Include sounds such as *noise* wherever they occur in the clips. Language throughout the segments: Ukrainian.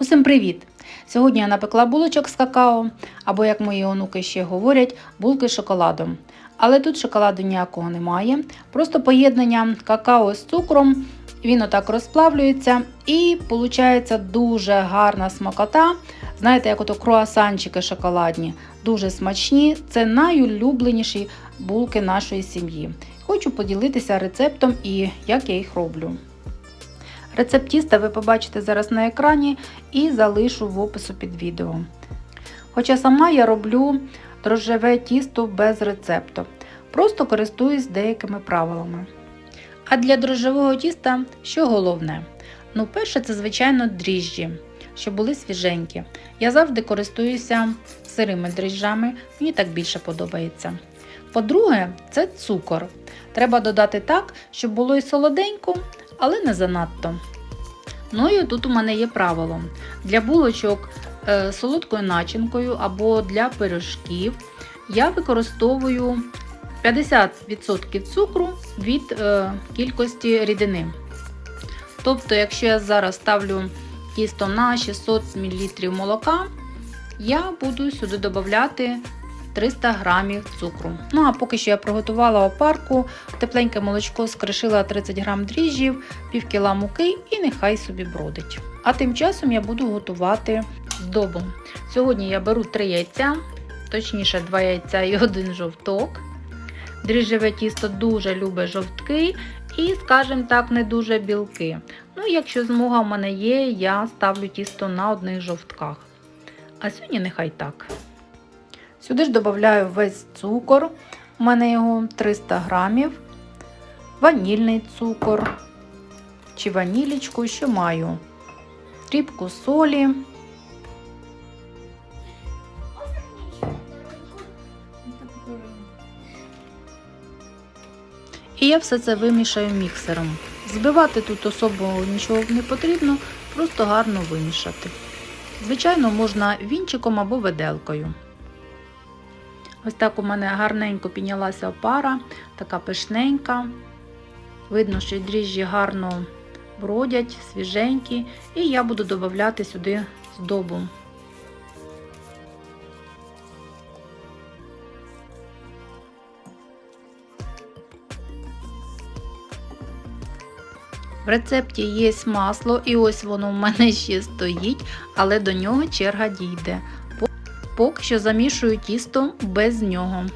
Усім привіт! Сьогодні я напекла булочок з какао, або, як мої онуки ще говорять, булки з шоколадом. Але тут шоколаду ніякого немає. Просто поєднання какао з цукром, він отак розплавлюється і виходить дуже гарна смакота. Знаєте, як ото круасанчики шоколадні, дуже смачні. Це найулюбленіші булки нашої сім'ї. Хочу поділитися рецептом і як я їх роблю. Рецепт тіста ви побачите зараз на екрані і залишу в опису під відео. Хоча сама я роблю дрожжеве тісто без рецепту, просто користуюсь деякими правилами. А для дрожжевого тіста що головне? Ну, перше, це, звичайно, дріжджі, щоб були свіженькі. Я завжди користуюся сирими дріжджами, мені так більше подобається. По-друге, це цукор. Треба додати так, щоб було і солоденько, але не занадто. Ну і тут у мене є правило. Для булочок е, солодкою начинкою або для пиріжків я використовую 50% цукру від е, кількості рідини. Тобто, якщо я зараз ставлю тісто на 600 мл молока, я буду сюди додати 300 г цукру. Ну а поки що я приготувала опарку, тепленьке молочко скришила 30 г дріжджів, пів кіла муки і нехай собі бродить. А тим часом я буду готувати здобу. Сьогодні я беру 3 яйця, точніше 2 яйця і один жовток. Дріжджеве тісто дуже любить жовтки і, скажімо так, не дуже білки. Ну, якщо змога в мене є, я ставлю тісто на одних жовтках. А сьогодні нехай так. Сюди ж додаю весь цукор, у мене його 300 грамів, ванільний цукор чи ванілічку, що маю, дрібку солі. І я все це вимішаю міксером. Збивати тут особо нічого не потрібно, просто гарно вимішати. Звичайно, можна вінчиком або виделкою. Ось так у мене гарненько піднялася опара, така пишненька. Видно, що дріжджі гарно бродять, свіженькі, і я буду додавати сюди здобу. В рецепті є масло, і ось воно в мене ще стоїть, але до нього черга дійде. Поки що замішую тісто без нього.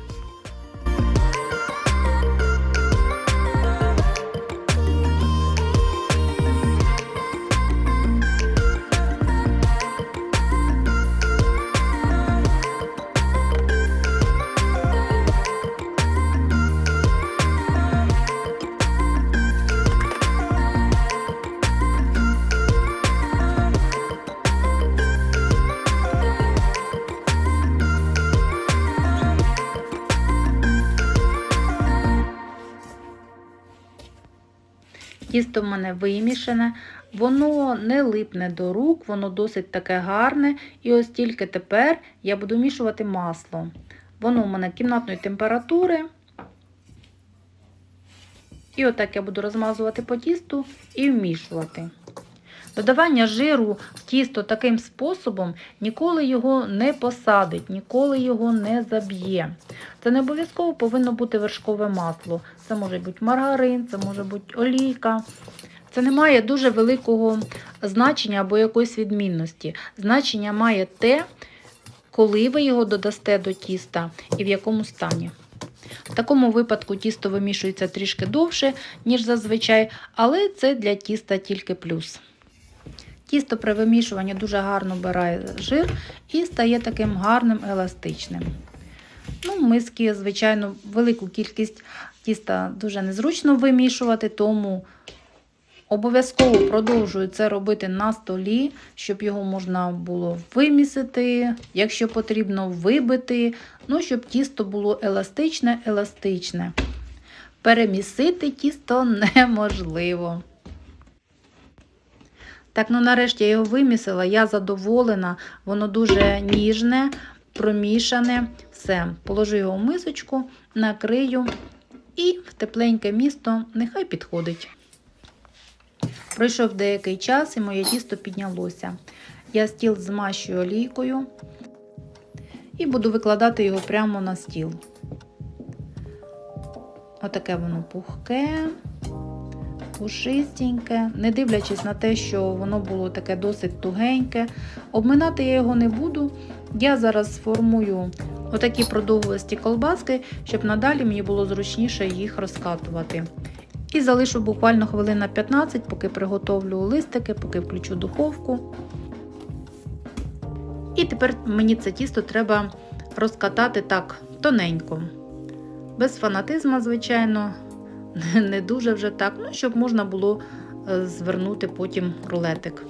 Тісто в мене вимішане, воно не липне до рук, воно досить таке гарне. І ось тільки тепер я буду мішувати масло. Воно у мене кімнатної температури. І отак я буду розмазувати по тісту і вмішувати. Додавання жиру в тісто таким способом ніколи його не посадить, ніколи його не заб'є. Це не обов'язково повинно бути вершкове масло. Це може бути маргарин, це може бути олійка. Це не має дуже великого значення або якоїсь відмінності. Значення має те, коли ви його додасте до тіста і в якому стані. В такому випадку тісто вимішується трішки довше, ніж зазвичай, але це для тіста тільки плюс. Тісто при вимішуванні дуже гарно вбирає жир і стає таким гарним еластичним. Ну, Миски, звичайно, велику кількість тіста дуже незручно вимішувати, тому обов'язково продовжую це робити на столі, щоб його можна було вимісити, якщо потрібно вибити, ну, щоб тісто було еластичне-еластичне. Перемісити тісто *laughs* неможливо. Так, ну нарешті я його вимісила, я задоволена, воно дуже ніжне, промішане. Все, положу його в мисочку, накрию і в тепленьке місто нехай підходить. Пройшов деякий час і моє тісто піднялося. Я стіл змащую олійкою і буду викладати його прямо на стіл. Отаке воно пухке, пушистеньке, не дивлячись на те, що воно було таке досить тугеньке. Обминати я його не буду. Я зараз сформую отакі продовгості колбаски, щоб надалі мені було зручніше їх розкатувати. І залишу буквально хвилин на 15, поки приготовлю листики, поки включу духовку. І тепер мені це тісто треба розкатати так тоненько. Без фанатизму, звичайно, *laughs* не дуже вже так, ну, щоб можна було е, звернути потім рулетик.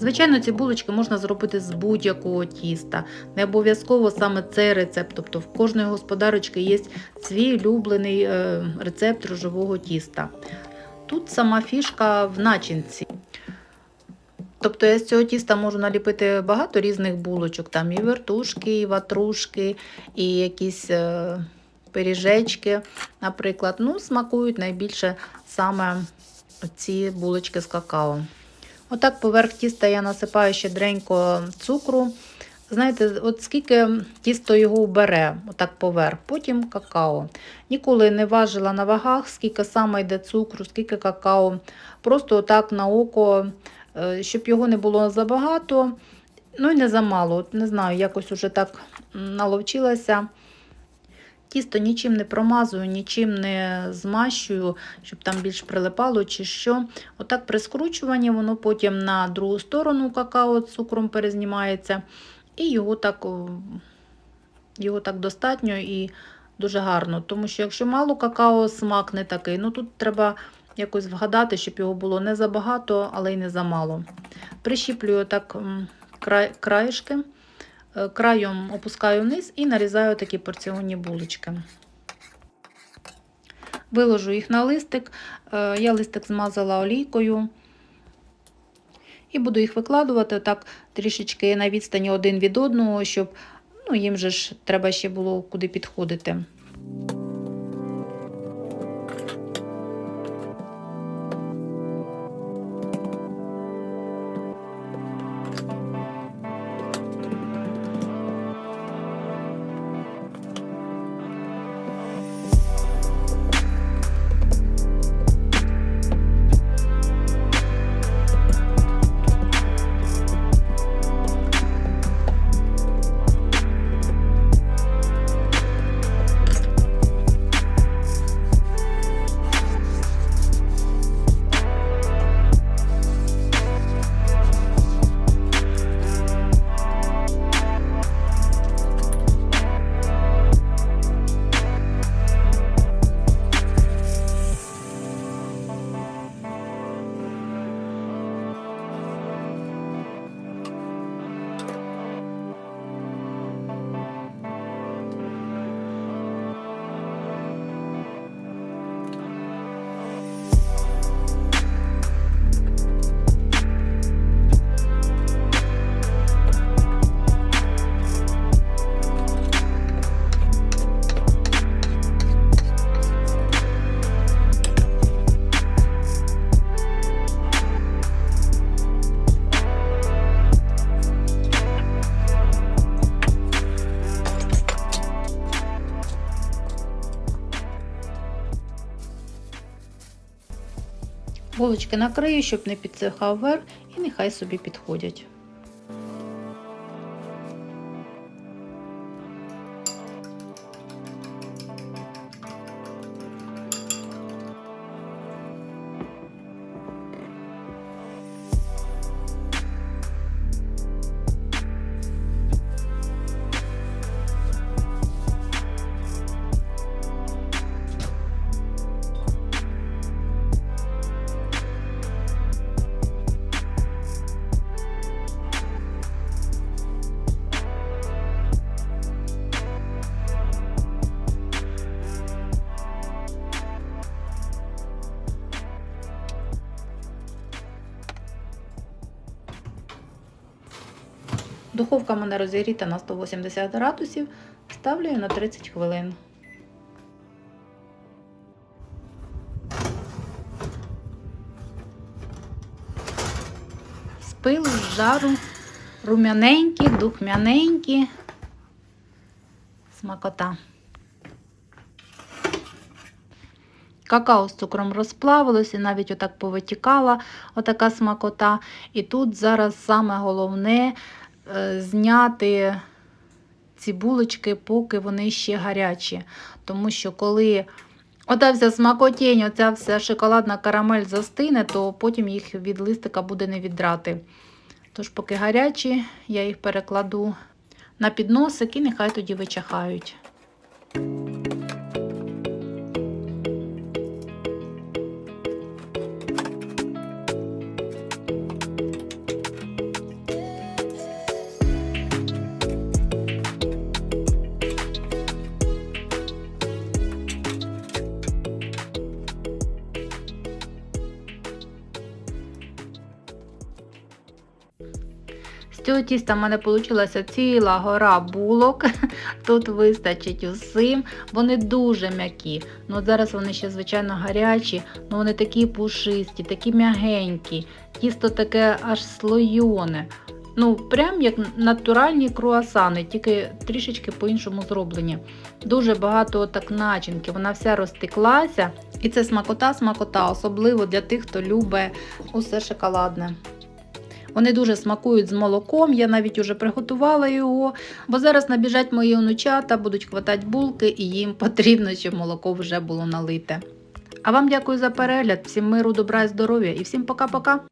Звичайно, ці булочки можна зробити з будь-якого тіста. Не обов'язково саме цей рецепт. Тобто в кожної господарочки є свій улюблений е, рецепт рожового тіста. Тут сама фішка в начинці. Тобто я з цього тіста можу наліпити багато різних булочок, там і вертушки, і ватрушки, і якісь е, пиріжечки, наприклад. Ну, смакують найбільше саме ці булочки з какао. Отак поверх тіста я насипаю щедренько цукру. Знаєте, от скільки тісто його бере, отак поверх, потім какао. Ніколи не важила на вагах, скільки саме йде цукру, скільки какао. Просто отак на око, е, щоб його не було забагато, ну і не замало. Не знаю, якось уже так наловчилася. Тісто нічим не промазую, нічим не змащую, щоб там більш прилипало чи що. Отак при скручуванні воно потім на другу сторону какао цукром перезнімається. І його так, його так достатньо і дуже гарно. Тому що якщо мало какао, смак не такий. Ну тут треба якось вгадати, щоб його було не забагато, але й не замало. Прищіплюю так краєшки. Е, краєм опускаю вниз і нарізаю такі порціонні булочки. Виложу їх на листик. Е, Я листик змазала олійкою. І буду їх викладувати так трішечки на відстані один від одного, щоб ну, їм же ж треба ще було куди підходити. Булочки накрию, щоб не підсихав верх, і нехай собі підходять. Духовка мене розігріта на 180 градусів, ставлю її на 30 хвилин. пилу, з жару, рум'яненькі, духмяненькі. Смакота. Какао з цукром розплавилось і навіть отак повитікала отака смакота. І тут зараз саме головне зняти ці булочки, поки вони ще гарячі. Тому що коли ота вся смакотінь, оця вся шоколадна карамель застине, то потім їх від листика буде не віддрати. Тож, поки гарячі, я їх перекладу на підносик і нехай тоді вичахають. Цього тіста в мене вийшла ціла гора булок. *laughs* Тут вистачить усім. Вони дуже м'які. Ну, зараз вони ще, звичайно, гарячі, але вони такі пушисті, такі м'ягенькі. Тісто таке аж слойоне. Ну, прям як натуральні круасани, тільки трішечки по-іншому зроблені. Дуже багато так начинки, вона вся розтеклася. І це смакота, смакота, особливо для тих, хто любить усе шоколадне. Вони дуже смакують з молоком, я навіть уже приготувала його, бо зараз набіжать мої онучата, будуть хватати булки, і їм *laughs* потрібно, щоб молоко вже було налите. А вам дякую за перегляд, всім миру, добра і здоров'я і всім пока-пока!